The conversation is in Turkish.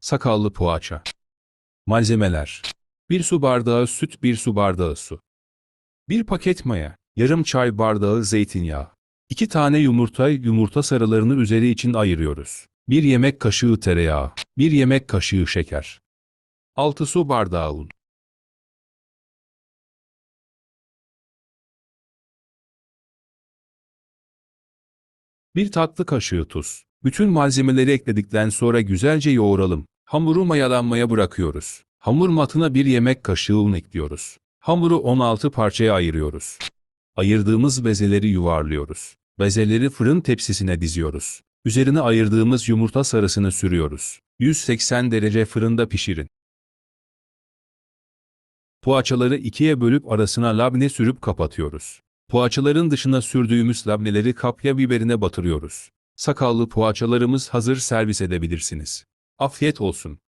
Sakallı poğaça. Malzemeler. 1 su bardağı süt, 1 su bardağı su. 1 paket maya, yarım çay bardağı zeytinyağı. 2 tane yumurta, yumurta sarılarını üzeri için ayırıyoruz. 1 yemek kaşığı tereyağı, 1 yemek kaşığı şeker. 6 su bardağı un. Bir tatlı kaşığı tuz. Bütün malzemeleri ekledikten sonra güzelce yoğuralım. Hamuru mayalanmaya bırakıyoruz. Hamur matına bir yemek kaşığı un ekliyoruz. Hamuru 16 parçaya ayırıyoruz. Ayırdığımız bezeleri yuvarlıyoruz. Bezeleri fırın tepsisine diziyoruz. Üzerine ayırdığımız yumurta sarısını sürüyoruz. 180 derece fırında pişirin. Poğaçaları ikiye bölüp arasına labne sürüp kapatıyoruz. Poğaçaların dışına sürdüğümüz labneleri kapya biberine batırıyoruz. Sakallı poğaçalarımız hazır servis edebilirsiniz. Afiyet olsun.